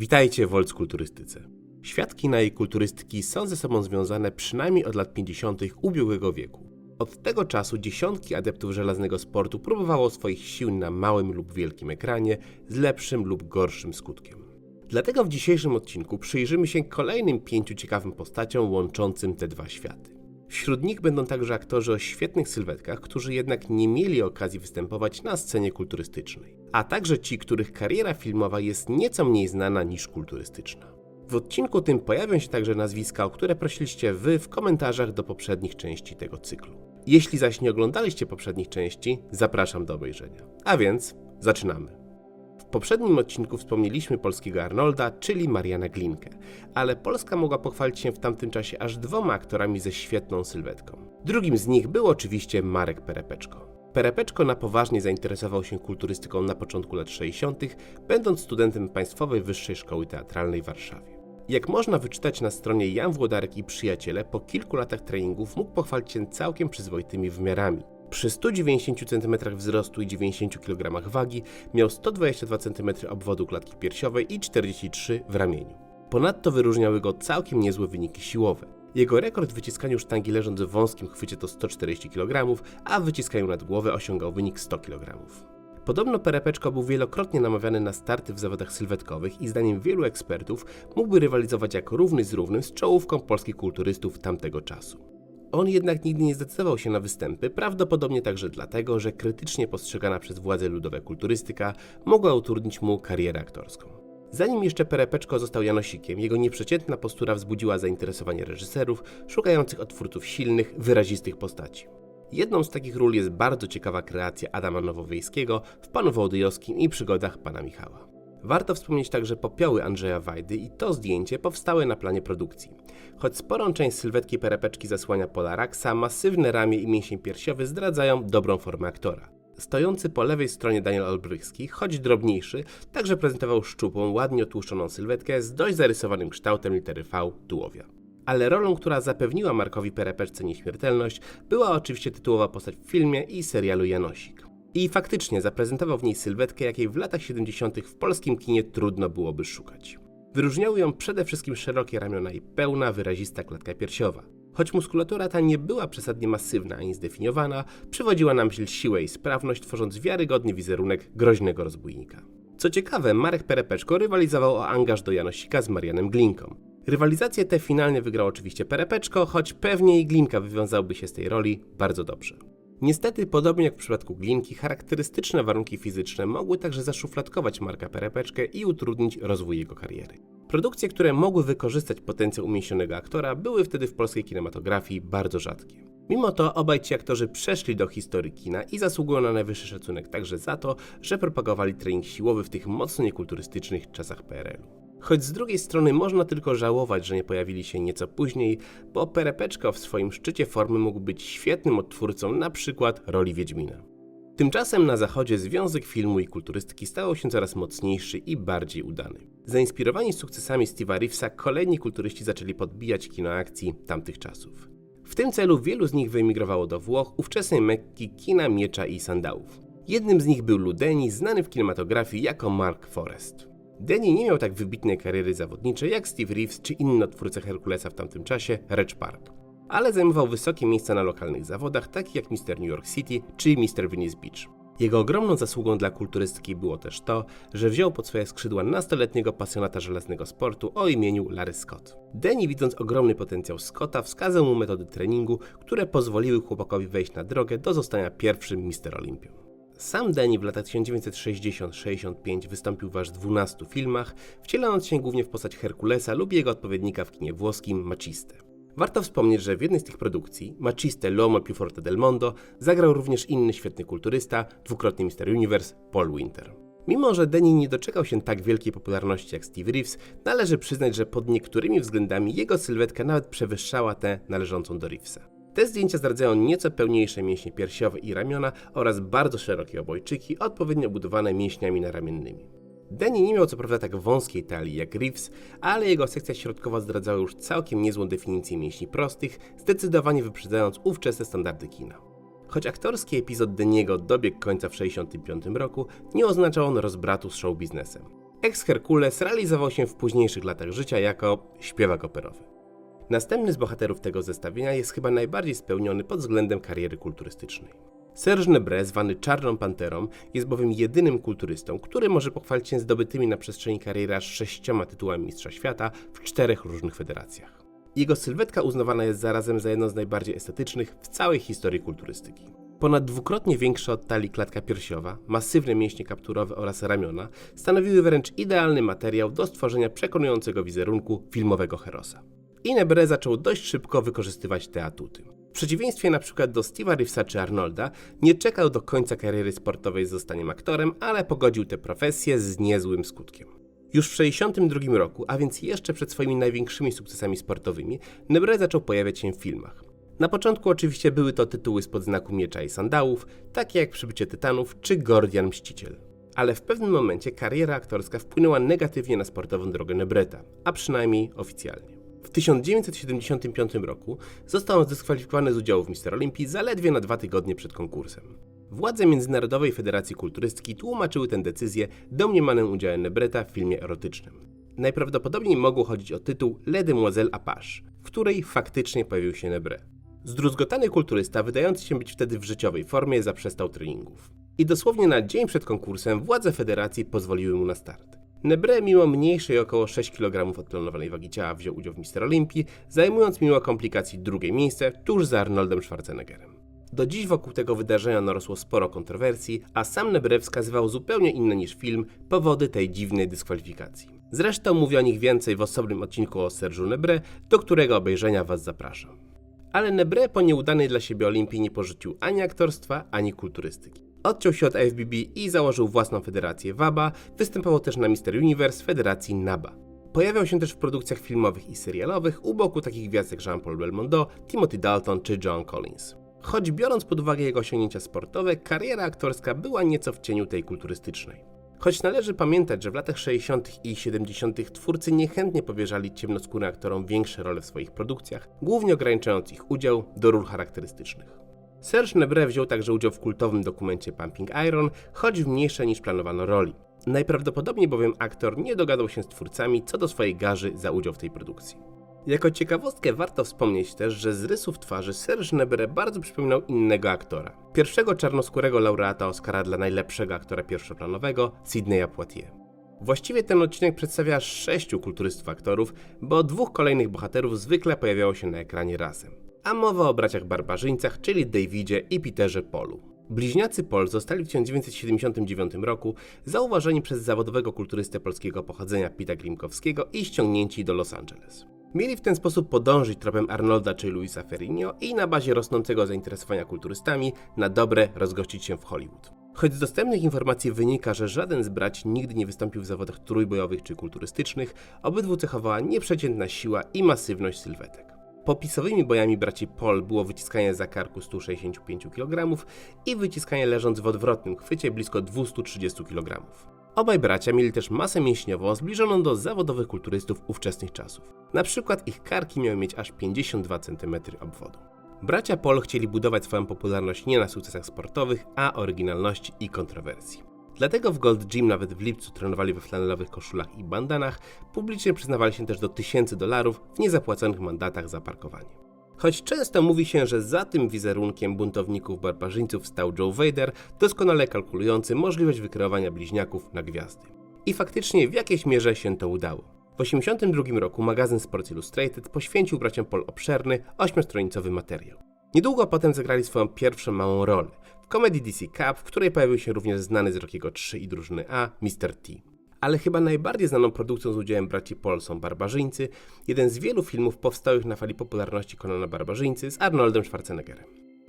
Witajcie w Wolc Kulturystyce. Świat kina i kulturystyki są ze sobą związane przynajmniej od lat 50. ubiegłego wieku. Od tego czasu dziesiątki adeptów żelaznego sportu próbowało swoich sił na małym lub wielkim ekranie z lepszym lub gorszym skutkiem. Dlatego w dzisiejszym odcinku przyjrzymy się kolejnym pięciu ciekawym postaciom łączącym te dwa światy. Wśród nich będą także aktorzy o świetnych sylwetkach, którzy jednak nie mieli okazji występować na scenie kulturystycznej, a także ci, których kariera filmowa jest nieco mniej znana niż kulturystyczna. W odcinku tym pojawią się także nazwiska, o które prosiliście Wy w komentarzach do poprzednich części tego cyklu. Jeśli zaś nie oglądaliście poprzednich części, zapraszam do obejrzenia. A więc zaczynamy. W poprzednim odcinku wspomnieliśmy polskiego Arnolda, czyli Mariana Glinkę, ale Polska mogła pochwalić się w tamtym czasie aż dwoma aktorami ze świetną sylwetką. Drugim z nich był oczywiście Marek Perepeczko. Perepeczko na poważnie zainteresował się kulturystyką na początku lat 60., będąc studentem Państwowej Wyższej Szkoły Teatralnej w Warszawie. Jak można wyczytać na stronie Jan Włodarek i przyjaciele, po kilku latach treningów mógł pochwalić się całkiem przyzwoitymi wymiarami. Przy 190 cm wzrostu i 90 kg wagi miał 122 cm obwodu klatki piersiowej i 43 w ramieniu. Ponadto wyróżniały go całkiem niezłe wyniki siłowe. Jego rekord w wyciskaniu sztangi leżąc w wąskim chwycie to 140 kg, a w wyciskaniu nad głowę osiągał wynik 100 kg. Podobno Perepeczko był wielokrotnie namawiany na starty w zawodach sylwetkowych i zdaniem wielu ekspertów mógłby rywalizować jako równy z równym z czołówką polskich kulturystów tamtego czasu. On jednak nigdy nie zdecydował się na występy, prawdopodobnie także dlatego, że krytycznie postrzegana przez władze ludowe kulturystyka mogła utrudnić mu karierę aktorską. Zanim jeszcze Perepeczko został Janosikiem, jego nieprzeciętna postura wzbudziła zainteresowanie reżyserów szukających odtwórców silnych, wyrazistych postaci. Jedną z takich ról jest bardzo ciekawa kreacja Adama Nowowiejskiego w Panu Wołodyjowskim i przygodach Pana Michała. Warto wspomnieć także popioły Andrzeja Wajdy i to zdjęcie powstałe na planie produkcji. Choć sporą część sylwetki perepeczki zasłania Polaraksa, masywne ramię i mięsień piersiowy zdradzają dobrą formę aktora. Stojący po lewej stronie Daniel Olbrychski, choć drobniejszy, także prezentował szczupłą, ładnie otłuszczoną sylwetkę z dość zarysowanym kształtem litery V tułowia. Ale rolą, która zapewniła Markowi Perepeczce nieśmiertelność, była oczywiście tytułowa postać w filmie i serialu Janosik. I faktycznie zaprezentował w niej sylwetkę, jakiej w latach 70. w polskim kinie trudno byłoby szukać. Wyróżniały ją przede wszystkim szerokie ramiona i pełna, wyrazista klatka piersiowa. Choć muskulatura ta nie była przesadnie masywna ani zdefiniowana, przywodziła na myśl siłę i sprawność, tworząc wiarygodny wizerunek groźnego rozbójnika. Co ciekawe, Marek Perepeczko rywalizował o angaż do Janosika z Marianem Glinką. Rywalizację tę finalnie wygrał oczywiście Perepeczko, choć pewnie i Glinka wywiązałby się z tej roli bardzo dobrze. Niestety, podobnie jak w przypadku Glinki, charakterystyczne warunki fizyczne mogły także zaszufladkować Marka Perepeczkę i utrudnić rozwój jego kariery. Produkcje, które mogły wykorzystać potencjał umięśnionego aktora, były wtedy w polskiej kinematografii bardzo rzadkie. Mimo to obaj ci aktorzy przeszli do historii kina i zasługują na najwyższy szacunek także za to, że propagowali trening siłowy w tych mocno niekulturystycznych czasach PRL-u. Choć z drugiej strony można tylko żałować, że nie pojawili się nieco później, bo Perepeczko w swoim szczycie formy mógł być świetnym odtwórcą na przykład roli Wiedźmina. Tymczasem na zachodzie związek filmu i kulturystyki stawał się coraz mocniejszy i bardziej udany. Zainspirowani sukcesami Steve'a Reevesa kolejni kulturyści zaczęli podbijać kino akcji tamtych czasów. W tym celu wielu z nich wyemigrowało do Włoch, ówczesnej Mekki kina miecza i sandałów. Jednym z nich był Ludeni, znany w kinematografii jako Mark Forrest. Denny nie miał tak wybitnej kariery zawodniczej jak Steve Reeves czy inny twórca Herkulesa w tamtym czasie, Reg Park. Ale zajmował wysokie miejsca na lokalnych zawodach, takich jak Mr. New York City czy Mr. Venice Beach. Jego ogromną zasługą dla kulturystyki było też to, że wziął pod swoje skrzydła nastoletniego pasjonata żelaznego sportu o imieniu Larry Scott. Denny, widząc ogromny potencjał Scotta, wskazał mu metody treningu, które pozwoliły chłopakowi wejść na drogę do zostania pierwszym Mr. Olympią. Sam Denny w latach 1960-65 wystąpił w aż 12 filmach, wcielając się głównie w postać Herkulesa lub jego odpowiednika w kinie włoskim Maciste. Warto wspomnieć, że w jednej z tych produkcji, Maciste L'Uomo più forte del mondo, zagrał również inny świetny kulturysta, dwukrotny Mr. Universe, Paul Winter. Mimo, że Denny nie doczekał się tak wielkiej popularności jak Steve Reeves, należy przyznać, że pod niektórymi względami jego sylwetka nawet przewyższała tę należącą do Reevesa. Te zdjęcia zdradzają nieco pełniejsze mięśnie piersiowe i ramiona oraz bardzo szerokie obojczyki, odpowiednio obudowane mięśniami naramiennymi. Denny nie miał co prawda tak wąskiej talii jak Reeves, ale jego sekcja środkowa zdradzała już całkiem niezłą definicję mięśni prostych, zdecydowanie wyprzedzając ówczesne standardy kina. Choć aktorski epizod Deniego dobiegł końca w 1965 roku, nie oznaczał on rozbratu z show biznesem. Ex Herkules realizował się w późniejszych latach życia jako śpiewak operowy. Następny z bohaterów tego zestawienia jest chyba najbardziej spełniony pod względem kariery kulturystycznej. Serge Nebre, zwany Czarną Panterą, jest bowiem jedynym kulturystą, który może pochwalić się zdobytymi na przestrzeni kariery aż sześcioma tytułami Mistrza Świata w czterech różnych federacjach. Jego sylwetka uznawana jest zarazem za jedną z najbardziej estetycznych w całej historii kulturystyki. Ponad dwukrotnie większa od talii klatka piersiowa, masywne mięśnie kapturowe oraz ramiona stanowiły wręcz idealny materiał do stworzenia przekonującego wizerunku filmowego Herosa. I Nebre zaczął dość szybko wykorzystywać te atuty. W przeciwieństwie przykład do Steve'a Reevesa czy Arnolda, nie czekał do końca kariery sportowej z zostaniem aktorem, ale pogodził tę profesję z niezłym skutkiem. Już w 1962 roku, a więc jeszcze przed swoimi największymi sukcesami sportowymi, Nebre zaczął pojawiać się w filmach. Na początku oczywiście były to tytuły spod znaku miecza i sandałów, takie jak Przybycie Tytanów czy Gordian Mściciel. Ale w pewnym momencie kariera aktorska wpłynęła negatywnie na sportową drogę Nebreta, a przynajmniej oficjalnie. W 1975 roku został on zdyskwalifikowany z udziału w Mister Olimpii zaledwie na dwa tygodnie przed konkursem. Władze Międzynarodowej Federacji Kulturystyki tłumaczyły tę decyzję domniemanym udziałem Nebreta w filmie erotycznym. Najprawdopodobniej mogło chodzić o tytuł Le Demoiselle Apache, w której faktycznie pojawił się Nebre. Zdruzgotany kulturysta, wydający się być wtedy w życiowej formie, zaprzestał treningów. I dosłownie na dzień przed konkursem władze federacji pozwoliły mu na start. Nebre, mimo mniejszej około 6 kg od planowanej wagi ciała, wziął udział w Mister Olimpii, zajmując mimo komplikacji drugie miejsce tuż za Arnoldem Schwarzeneggerem. Do dziś wokół tego wydarzenia narosło sporo kontrowersji, a sam Nebre wskazywał zupełnie inne niż film powody tej dziwnej dyskwalifikacji. Zresztą mówi o nich więcej w osobnym odcinku o Serge'u Nebre, do którego obejrzenia Was zapraszam. Ale Nebre po nieudanej dla siebie Olimpii nie porzucił ani aktorstwa, ani kulturystyki. Odciął się od IFBB i założył własną federację WABA, występował też na Mister Universe Federacji NABA. Pojawiał się też w produkcjach filmowych i serialowych u boku takich gwiazd jak Jean-Paul Belmondo, Timothy Dalton czy John Collins. Choć biorąc pod uwagę jego osiągnięcia sportowe, kariera aktorska była nieco w cieniu tej kulturystycznej. Choć należy pamiętać, że w latach 60. i 70. twórcy niechętnie powierzali ciemnoskórym aktorom większe role w swoich produkcjach, głównie ograniczając ich udział do ról charakterystycznych. Serge Nebre wziął także udział w kultowym dokumencie Pumping Iron, choć w mniejszej niż planowano roli. Najprawdopodobniej bowiem aktor nie dogadał się z twórcami co do swojej garzy za udział w tej produkcji. Jako ciekawostkę warto wspomnieć też, że z rysów twarzy Serge Nebre bardzo przypominał innego aktora. Pierwszego czarnoskórego laureata Oscara dla najlepszego aktora pierwszoplanowego, Sidneya Poitier. Właściwie ten odcinek przedstawia sześciu kulturystów aktorów, bo dwóch kolejnych bohaterów zwykle pojawiało się na ekranie razem. A mowa o braciach barbarzyńcach, czyli Davidzie i Peterze Polu. Bliźniacy Pol zostali w 1979 roku zauważeni przez zawodowego kulturystę polskiego pochodzenia Pita Grimkowskiego i ściągnięci do Los Angeles. Mieli w ten sposób podążyć tropem Arnolda czy Luisa Ferrigno i na bazie rosnącego zainteresowania kulturystami na dobre rozgościć się w Hollywood. Choć z dostępnych informacji wynika, że żaden z braci nigdy nie wystąpił w zawodach trójbojowych czy kulturystycznych, obydwu cechowała nieprzeciętna siła i masywność sylwetek. Popisowymi bojami braci Paul było wyciskanie za karku 165 kg i wyciskanie leżąc w odwrotnym chwycie blisko 230 kg. Obaj bracia mieli też masę mięśniową zbliżoną do zawodowych kulturystów ówczesnych czasów. Na przykład ich karki miały mieć aż 52 cm obwodu. Bracia Paul chcieli budować swoją popularność nie na sukcesach sportowych, a oryginalności i kontrowersji. Dlatego w Gold Gym nawet w lipcu trenowali we flanelowych koszulach i bandanach, publicznie przyznawali się też do tysięcy dolarów w niezapłaconych mandatach za parkowanie. Choć często mówi się, że za tym wizerunkiem buntowników barbarzyńców stał Joe Vader, doskonale kalkulujący możliwość wykreowania bliźniaków na gwiazdy. I faktycznie w jakiejś mierze się to udało. W 1982 roku magazyn Sports Illustrated poświęcił braciom Paul obszerny, ośmiostronicowy materiał. Niedługo potem zagrali swoją pierwszą małą rolę w komedii DC Cup, w której pojawił się również znany z Rockiego 3 i drużyny A, Mr. T. Ale chyba najbardziej znaną produkcją z udziałem braci Paul są Barbarzyńcy, jeden z wielu filmów powstałych na fali popularności Konana Barbarzyńcy z Arnoldem Schwarzeneggerem.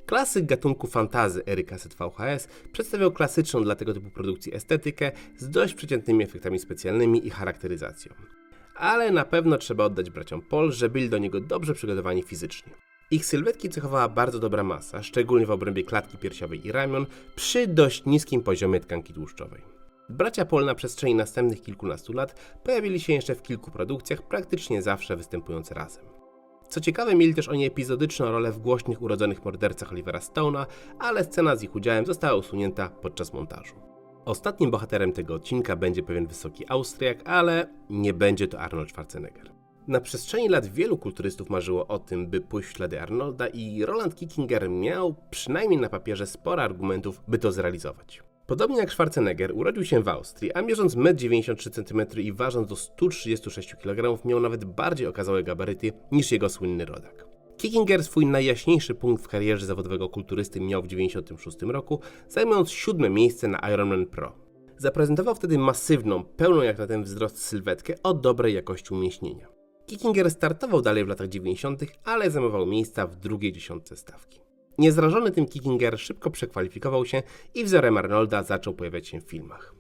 Klasyk gatunku fantazy ery kaset VHS przedstawiał klasyczną dla tego typu produkcji estetykę z dość przeciętnymi efektami specjalnymi i charakteryzacją. Ale na pewno trzeba oddać braciom Paul, że byli do niego dobrze przygotowani fizycznie. Ich sylwetki cechowała bardzo dobra masa, szczególnie w obrębie klatki piersiowej i ramion, przy dość niskim poziomie tkanki tłuszczowej. Bracia Paul na przestrzeni następnych kilkunastu lat pojawili się jeszcze w kilku produkcjach, praktycznie zawsze występując razem. Co ciekawe, mieli też oni epizodyczną rolę w głośnych urodzonych mordercach Olivera Stone'a, ale scena z ich udziałem została usunięta podczas montażu. Ostatnim bohaterem tego odcinka będzie pewien wysoki Austriak, ale nie będzie to Arnold Schwarzenegger. Na przestrzeni lat wielu kulturystów marzyło o tym, by pójść w ślady Arnolda i Roland Kickinger miał przynajmniej na papierze sporo argumentów, by to zrealizować. Podobnie jak Schwarzenegger, urodził się w Austrii, a mierząc 1,93 m i ważąc do 136 kg, miał nawet bardziej okazałe gabaryty niż jego słynny rodak. Kickinger swój najjaśniejszy punkt w karierze zawodowego kulturysty miał w 1996 roku, zajmując siódme miejsce na Ironman Pro. Zaprezentował wtedy masywną, pełną jak na ten wzrost sylwetkę o dobrej jakości umieśnienia. Kickinger startował dalej w latach 90., ale zajmował miejsca w drugiej dziesiątce stawki. Niezrażony tym Kickinger szybko przekwalifikował się i wzorem Arnolda zaczął pojawiać się w filmach.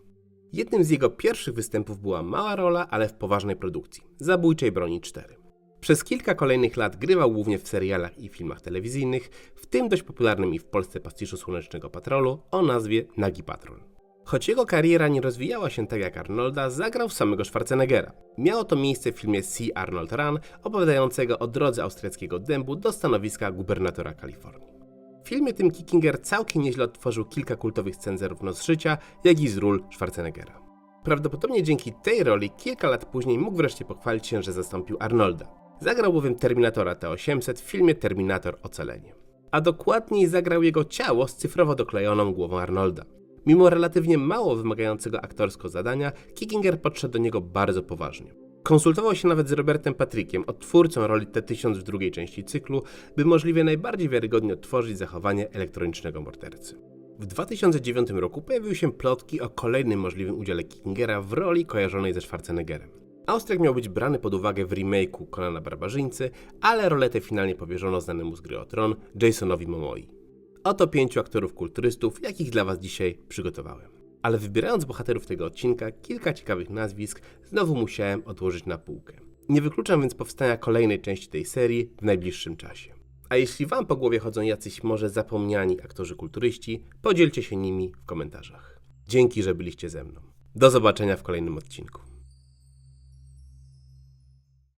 Jednym z jego pierwszych występów była mała rola, ale w poważnej produkcji Zabójczej Broni 4. Przez kilka kolejnych lat grywał głównie w serialach i filmach telewizyjnych, w tym dość popularnym i w Polsce pastiszu Słonecznego Patrolu o nazwie Nagi Patrol. Choć jego kariera nie rozwijała się tak jak Arnolda, zagrał samego Schwarzeneggera. Miało to miejsce w filmie See Arnold Run, opowiadającego o drodze austriackiego dębu do stanowiska gubernatora Kalifornii. W filmie tym Kickinger całkiem nieźle odtworzył kilka kultowych scen zarówno z życia, jak i z ról Schwarzeneggera. Prawdopodobnie dzięki tej roli kilka lat później mógł wreszcie pochwalić się, że zastąpił Arnolda. Zagrał bowiem Terminatora T-800 w filmie Terminator Ocalenie. A dokładniej zagrał jego ciało z cyfrowo doklejoną głową Arnolda. Mimo relatywnie mało wymagającego aktorsko zadania, Kickinger podszedł do niego bardzo poważnie. Konsultował się nawet z Robertem Patrickiem, odtwórcą roli T-1000 w drugiej części cyklu, by możliwie najbardziej wiarygodnie odtworzyć zachowanie elektronicznego mordercy. W 2009 roku pojawiły się plotki o kolejnym możliwym udziale Kickingera w roli kojarzonej ze Schwarzeneggerem. Austriak miał być brany pod uwagę w remake'u Konana Barbarzyńcy, ale roletę finalnie powierzono znanemu z gry o tron Jasonowi Momoi. Oto pięciu aktorów kulturystów, jakich dla Was dzisiaj przygotowałem. Ale wybierając bohaterów tego odcinka, kilka ciekawych nazwisk znowu musiałem odłożyć na półkę. Nie wykluczam więc powstania kolejnej części tej serii w najbliższym czasie. A jeśli Wam po głowie chodzą jacyś może zapomniani aktorzy kulturyści, podzielcie się nimi w komentarzach. Dzięki, że byliście ze mną. Do zobaczenia w kolejnym odcinku.